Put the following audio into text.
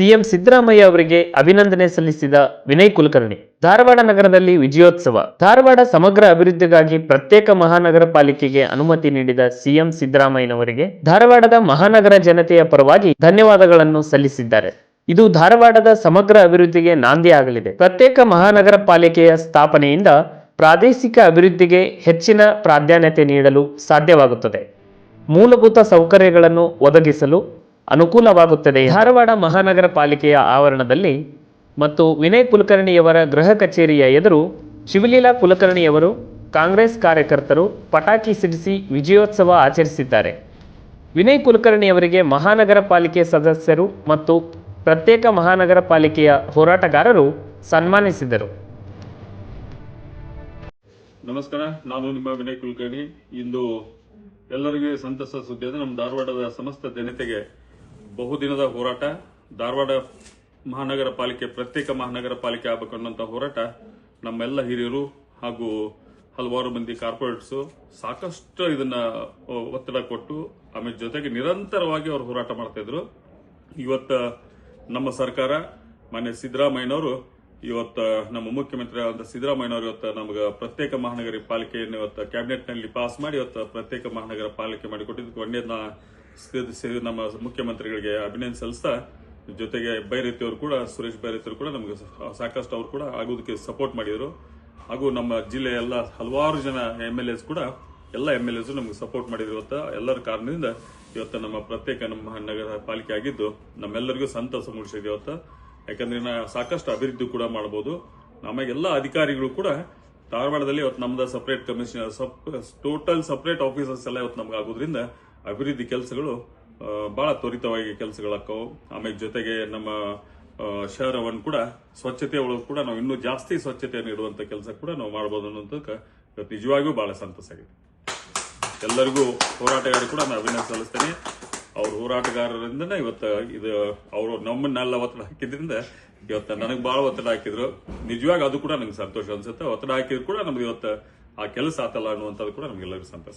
CM Siddaramaiah ಅವರಿಗೆ ಅಭಿನಂದನೆ ಸಲ್ಲಿಸಿದ ವಿನಯ್ ಕುಲಕರ್ಣಿ. ಧಾರವಾಡ ನಗರದಲ್ಲಿ ವಿಜಯೋತ್ಸವ. ಧಾರವಾಡ ಸಮಗ್ರ ಅಭಿವೃದ್ಧಿಗಾಗಿ ಪ್ರತ್ಯೇಕ ಮಹಾನಗರ ಪಾಲಿಕೆಗೆ ಅನುಮತಿ ನೀಡಿದ ಸಿಎಂ ಸಿದ್ದರಾಮಯ್ಯನವರಿಗೆ ಧಾರವಾಡದ ಮಹಾನಗರ ಜನತೆಯ ಪರವಾಗಿ ಧನ್ಯವಾದಗಳನ್ನು ಸಲ್ಲಿಸಿದ್ದಾರೆ. ಇದು ಧಾರವಾಡದ ಸಮಗ್ರ ಅಭಿವೃದ್ಧಿಗೆ ನಾಂದಿ ಆಗಲಿದೆ. ಪ್ರತ್ಯೇಕ ಮಹಾನಗರ ಪಾಲಿಕೆಯ ಸ್ಥಾಪನೆಯಿಂದ ಪ್ರಾದೇಶಿಕ ಅಭಿವೃದ್ಧಿಗೆ ಹೆಚ್ಚಿನ ಪ್ರಾಧಾನ್ಯತೆ ನೀಡಲು ಸಾಧ್ಯವಾಗುತ್ತದೆ. ಮೂಲಭೂತ ಸೌಕರ್ಯಗಳನ್ನು ಒದಗಿಸಲು ಅನುಕೂಲವಾಗುತ್ತದೆ ಧಾರವಾಡ ಮಹಾನಗರ ಪಾಲಿಕೆಯ ಆವರಣದಲ್ಲಿ ಮತ್ತು ವಿನಯ್ ಕುಲಕರ್ಣಿಯವರ ಗೃಹ ಕಚೇರಿಯ ಎದುರು ಶಿವಲೀಲಾ ಕುಲಕರ್ಣಿಯವರು ಕಾಂಗ್ರೆಸ್ ಕಾರ್ಯಕರ್ತರು ಪಟಾಕಿ ಸಿಡಿಸಿ ವಿಜಯೋತ್ಸವ ಆಚರಿಸಿದ್ದಾರೆ. ವಿನಯ್ ಕುಲಕರ್ಣಿಯವರಿಗೆ ಮಹಾನಗರ ಪಾಲಿಕೆ ಸದಸ್ಯರು ಮತ್ತು ಪ್ರತ್ಯೇಕ ಮಹಾನಗರ ಪಾಲಿಕೆಯ ಹೋರಾಟಗಾರರು ಸನ್ಮಾನಿಸಿದರು. ನಮಸ್ಕಾರ ನಾನು ನಿಮ್ಮ ವಿನಯ್ ಕುಲಕರ್ಣಿ. ಇಂದು ಎಲ್ಲರಿಗೂ ಸಂತಸ ಸುದ್ದಿ ನಮ್ಮ ಧಾರವಾಡದ ಸಮಸ್ತ ಜನತೆಗೆ ಬಹುದಿನದ ಹೋರಾಟ, ಧಾರವಾಡ ಮಹಾನಗರ ಪಾಲಿಕೆ ಪ್ರತ್ಯೇಕ ಮಹಾನಗರ ಪಾಲಿಕೆ ಆಗಬೇಕನ್ನುವಂಥ ಹೋರಾಟ ನಮ್ಮೆಲ್ಲ ಹಿರಿಯರು ಹಾಗೂ ಹಲವಾರು ಮಂದಿ ಕಾರ್ಪೊರೇಟ್ಸು ಸಾಕಷ್ಟು ಇದನ್ನ ಒತ್ತಡ ಕೊಟ್ಟು, ಆಮೇಲೆ ಜೊತೆಗೆ ನಿರಂತರವಾಗಿ ಅವರು ಹೋರಾಟ ಮಾಡ್ತಾ ಇವತ್ತ ನಮ್ಮ ಸರ್ಕಾರ, ಮಾನ್ಯ ಸಿದ್ದರಾಮಯ್ಯನವರು, ಇವತ್ತು ನಮ್ಮ ಮುಖ್ಯಮಂತ್ರಿ ಆದಂಥ ಸಿದ್ದರಾಮಯ್ಯನವರು ಇವತ್ತು ನಮಗೆ ಪ್ರತ್ಯೇಕ ಮಹಾನಗರ ಪಾಲಿಕೆಯನ್ನು ಇವತ್ತು ಕ್ಯಾಬಿನೆಟ್ನಲ್ಲಿ ಪಾಸ್ ಮಾಡಿ ಇವತ್ತು ಪ್ರತ್ಯೇಕ ಮಹಾನಗರ ಪಾಲಿಕೆ ಮಾಡಿಕೊಟ್ಟಿದ್ದಕ್ಕೆ ಒಂದೇನ ನಮ್ಮ ಮುಖ್ಯಮಂತ್ರಿಗಳಿಗೆ ಅಭಿನಂದನೆ ಸಲ್ಲಿಸ್ತಾ, ಜೊತೆಗೆ ಬೈರತಿ ಅವರು ಕೂಡ, ಸುರೇಶ್ ಬೈರತಿ ಅವರು ಕೂಡ ನಮಗೆ ಸಾಕಷ್ಟು ಅವರು ಕೂಡ ಆಗೋದಕ್ಕೆ ಸಪೋರ್ಟ್ ಮಾಡಿದ್ರು. ಹಾಗೂ ನಮ್ಮ ಜಿಲ್ಲೆಯ ಎಲ್ಲ ಹಲವಾರು ಜನ ಎಂ ಎಲ್ ಎಸ್ ಕೂಡ, ಎಲ್ಲ ಎಂ ಎಲ್ ಎಸ್ ನಮಗೆ ಸಪೋರ್ಟ್ ಮಾಡಿದ್ರು. ಇವತ್ತು ಎಲ್ಲರ ಕಾರಣದಿಂದ ಇವತ್ತು ನಮ್ಮ ಪ್ರತ್ಯೇಕ ನಮ್ಮ ನಗರ ಪಾಲಿಕೆ ಆಗಿದ್ದು, ನಮ್ಮೆಲ್ಲರಿಗೂ ಸಂತಸ ಮೂಡಿಸಿದೆ ಇವತ್ತು. ಯಾಕಂದ್ರೆ ನಾ ಸಾಕಷ್ಟು ಅಭಿವೃದ್ಧಿ ಕೂಡ ಮಾಡಬಹುದು ನಮಗೆಲ್ಲ ಅಧಿಕಾರಿಗಳು ಕೂಡ ಧಾರವಾಡದಲ್ಲಿ ಇವತ್ತು ನಮ್ದು separate commissioner total separate officers ಎಲ್ಲ ಇವತ್ತು ನಮ್ಗೆ ಆಗೋದ್ರಿಂದ ಅಭಿವೃದ್ಧಿ ಕೆಲಸಗಳು ಬಹಳ ತ್ವರಿತವಾಗಿ ಕೆಲಸಗಳಾಕ್ಕವು ಆಮೇಲೆ ಜೊತೆಗೆ ನಮ್ಮ ಶಹರವನ್ನು ಕೂಡ ಸ್ವಚ್ಛತೆ ಒಳಗೆ ಕೂಡ ನಾವು ಇನ್ನೂ ಜಾಸ್ತಿ ಸ್ವಚ್ಛತೆಯನ್ನು ಇಡುವಂಥ ಕೆಲಸ ಕೂಡ ನಾವು ಮಾಡಬಹುದು ಅನ್ನೋದಕ್ಕೆ ಇವತ್ತು ನಿಜವಾಗಿಯೂ ಬಹಳ ಸಂತಸ ಆಗಿದೆ. ಎಲ್ಲರಿಗೂ ಹೋರಾಟಗಾರರು ಕೂಡ ನಾನು ಅಭಿನಂದನೆ ಸಲ್ಲಿಸ್ತೇನೆ. ಅವ್ರ ಹೋರಾಟಗಾರರಿಂದನೇ ಇವತ್ತು ಇದು, ಅವರು ನಮ್ಮನ್ನೆಲ್ಲ ಒತ್ತಡ ಹಾಕಿದ್ರಿಂದ ಇವತ್ತು ನನಗೆ ಬಹಳ ಒತ್ತಡ ಹಾಕಿದ್ರು. ನಿಜವಾಗಿ ಅದು ಕೂಡ ನನಗೆ ಸಂತೋಷ ಅನ್ಸುತ್ತೆ. ಒತ್ತಡ ಹಾಕಿದ್ರು ಕೂಡ ನಮ್ಗೆ ಇವತ್ತು ಆ ಕೆಲಸ ಆತಲ್ಲ ಅನ್ನುವಂಥದ್ದು ಕೂಡ ನಮಗೆಲ್ಲರಿಗೂ ಸಂತೋಷ